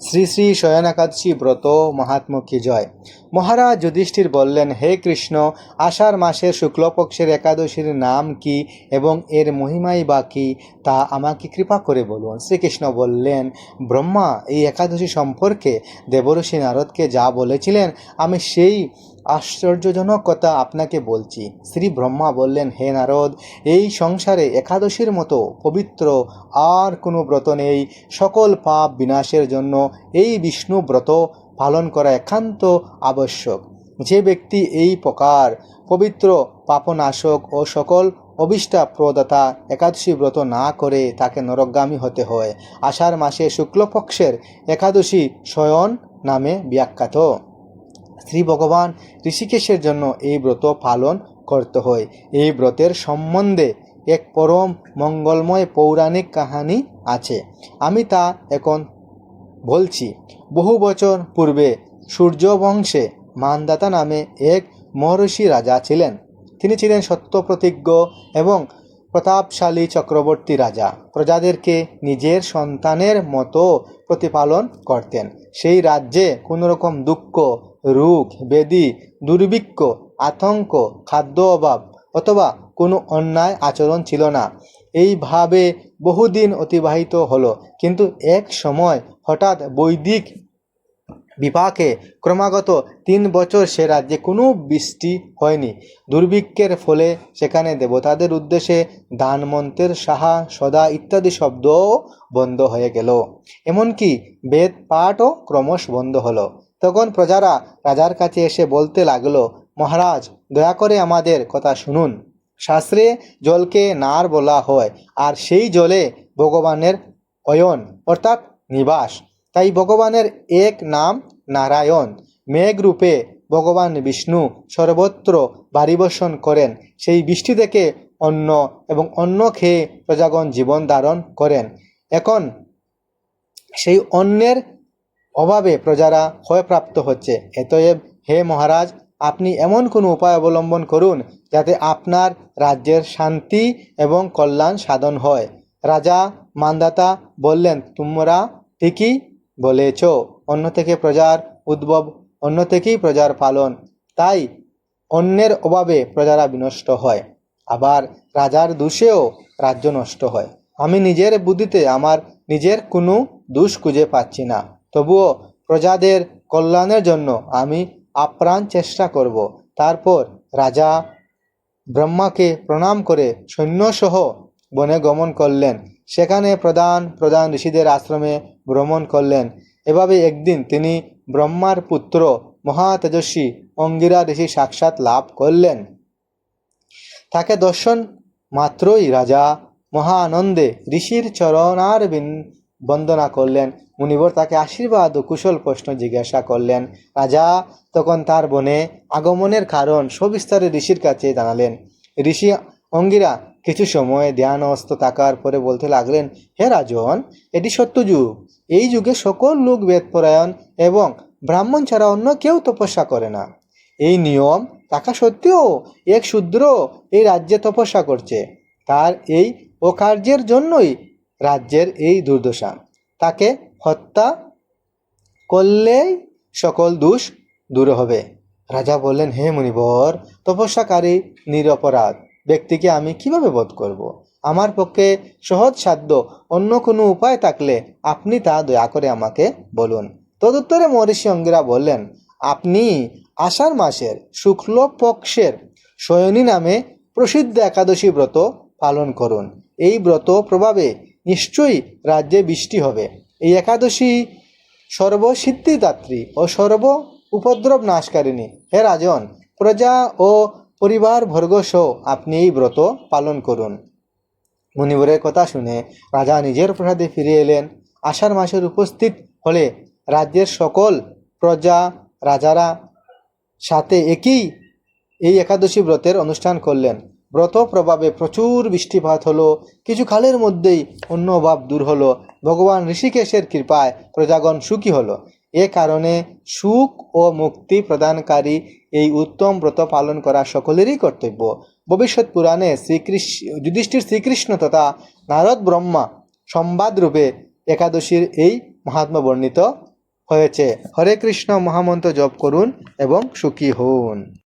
শ্রী শ্রী শয়নাকাদশী ব্রত মহাত্ম কি জয়। মহারাজ যুধিষ্ঠির বললেন, হে কৃষ্ণ, আষাঢ় মাসের শুক্লপক্ষের একাদশীর নাম কি এবং এর মহিমাই বা কি তা আমাকে কৃপা করে বলুন। শ্রীকৃষ্ণ বললেন, ব্রহ্মা, এই একাদশী সম্পর্কে দেবর্ষি নারদকে যা বলেছিলেন, আমি সেই আশ্চর্যজনক কথা আপনাকে বলছি। শ্রী ব্রহ্মা বললেন, হে নারদ, এই সংসারে একাদশীর মতো পবিত্র আর কোনো ব্রত নেই। সকল পাপ বিনাশের জন্য এই বিষ্ণু ব্রত পালন করা একান্ত আবশ্যক। যে ব্যক্তি এই প্রকার পবিত্র পাপনাশক ও সকল অবিষ্টা প্রদাতা একাদশী ব্রত না করে তাকে নরকগামী হতে হয়, আষাঢ় মাসে শুক্লপক্ষের একাদশী শয়ন নামে ব্যাখ্যাত। শ্রী ভগবান ঋষিকেশের জন্য এই ব্রত পালন করতে হয়। এই ব্রতের সম্বন্ধে এক পরম মঙ্গলময় পৌরাণিক কাহিনী আছে। আমি তা এখন বলছি, বহু বছর পূর্বে সূর্যবংশে মানদাতা নামে এক মহর্ষি রাজা ছিলেন। তিনি ছিলেন সত্যপ্রতিজ্ঞ এবং প্রতাপশালী চক্রবর্তী রাজা। প্রজাদেরকে নিজের সন্তানের মতো প্রতিপালন করতেন। সেই রাজ্যে কোনোরকম দুঃখ, রোগ বেদি দুর্ভিক্ষ, আতঙ্ক, খাদ্য অভাব অথবা কোনো অন্যায় আচরণ ছিল না। এইভাবে বহুদিন অতিবাহিত হলো। কিন্তু এক সময় হঠাৎ বৈদিক বিপাকে ক্রমাগত তিন বছর সে রাজ্যে কোনো বৃষ্টি হয়নি। দুর্ভিক্ষের ফলে সেখানে দেবতাদের উদ্দেশ্যে দান মন্ত্রের সাহা, সদা ইত্যাদি শব্দও বন্ধ হয়ে গেল। এমনকি বেদ পাঠও ক্রমশ বন্ধ হলো। তখন প্রজারা রাজার কাছে এসে বলতে লাগল, মহারাজ, দয়া করে আমাদের কথা শুনুন। শাস্ত্রে জলকে নার বলা হয়, আর সেই জলে ভগবানের অয়ন, অর্থাৎ নিবাস। তাই ভগবানের এক নাম নারায়ণ। মেঘরূপে ভগবান বিষ্ণু সর্বত্র বাড়িবর্ষণ করেন। সেই বৃষ্টি থেকে অন্ন এবং অন্ন খেয়ে প্রজাগণ জীবন ধারণ করেন। এখন সেই অন্যের অভাবে প্রজারা ক্ষয়প্রাপ্ত হচ্ছে। এতএব হে মহারাজ, আপনি এমন কোনো উপায় অবলম্বন করুন যাতে আপনার রাজ্যের শান্তি এবং কল্যাণ সাধন হয়। রাজা মানদাতা বললেন, তোমরা ঠিকই বলেছ। অন্য থেকে প্রজার উদ্ভব অন্য থেকেই প্রজার পালন। তাই অন্যের অভাবে প্রজারা বিনষ্ট হয়। আবার রাজার দোষেও রাজ্য নষ্ট হয়। আমি নিজের বুদ্ধিতে আমার নিজের কোনো দোষ খুঁজে পাচ্ছি না। তবুও প্রজাদের কল্যাণের জন্য আমি আপ্রাণ চেষ্টা করব। তারপর রাজা ব্রহ্মাকে প্রণাম করে সৈন্যসহ বনে গমন করলেন। সেখানে প্রধান প্রধান ঋষিদের আশ্রমে ভ্রমণ করলেন। এভাবে একদিন তিনি ব্রহ্মার পুত্র মহাতেজস্বী অঙ্গিরা ঋষি সাক্ষাৎ লাভ করলেন। তাকে দর্শন মাত্রই রাজা মহা আনন্দে ঋষির চরণার বন্দনা করলেন। মুনিবর তাকে আশীর্বাদ ও কুশল প্রশ্ন জিজ্ঞাসা করলেন, রাজা, তখন তার বনে আগমনের কারণ সবিস্তারে ঋষির কাছে জানালেন। ঋষি অঙ্গিরা কিছু সময় ধ্যানস্থ থাকার পরে বলতে লাগলেন, হে রাজন, এটি সত্য যুগ। এই যুগে সকল লোক বেদপরায়ণ এবং ব্রাহ্মণ ছাড়া অন্য কেউ তপস্যা করে না। এই নিয়ম থাকা সত্ত্বেও এক শূদ্র এই রাজ্যে তপস্যা করছে। তার এই অকার্যের জন্যই রাজ্যের এই দুর্দশা। তাকে হত্যা করলেই সকল দোষ দূর হবে। রাজা বললেন, হে মুনিবর, তপস্যাকারী, নিরপরাধ ব্যক্তিকে আমি কীভাবে বোধ করব। আমার পক্ষে সহজ সাধ্য, অন্য কোনো উপায় থাকলে আপনি তা দয়া করে আমাকে বলুন। তদুত্তরে মহর্ষি অঙ্গিরা বললেন, আপনি আষাঢ় মাসের শুক্ল পক্ষের শয়নী নামে প্রসিদ্ধ একাদশী ব্রত পালন করুন। এই ব্রত প্রভাবে নিশ্চয়ই রাজ্যে বৃষ্টি হবে। এই একাদশী সর্বসিদ্ধিদাত্রী ও সর্ব উপদ্রব নাশকারিণী। হে রাজন, প্রজা ও পরিবার ভর্গসহ আপনি এই ব্রত পালন করুন। মুনিবরের কথা শুনে রাজা নিজের প্রসাদে ফিরে এলেন। আষাঢ় মাসের উপস্থিত হলে রাজ্যের সকল প্রজা রাজারা সাথে একই এই একাদশী ব্রতের অনুষ্ঠান করলেন। ব্রত প্রভাবে প্রচুর বৃষ্টিপাত হলো। কিছু কালের মধ্যেই অন্য অভাব দূর হলো। ভগবান ঋষিকেশের কৃপায় প্রজাগণ সুখী হলো। এ কারণে সুখ ও মুক্তি প্রদানকারী এই উত্তম ব্রত পালন করা সকলেরই কর্তব্য। ভবিষ্যৎ পুরাণে শ্রীকৃষ্ণ যুধিষ্ঠির শ্রীকৃষ্ণ তথা নারদ ব্রহ্মা সংবাদ রূপে একাদশীর এই মহাত্মা বর্ণিত হয়েছে। হরে কৃষ্ণ, মহামন্ত্র জপ করুন এবং সুখী হন।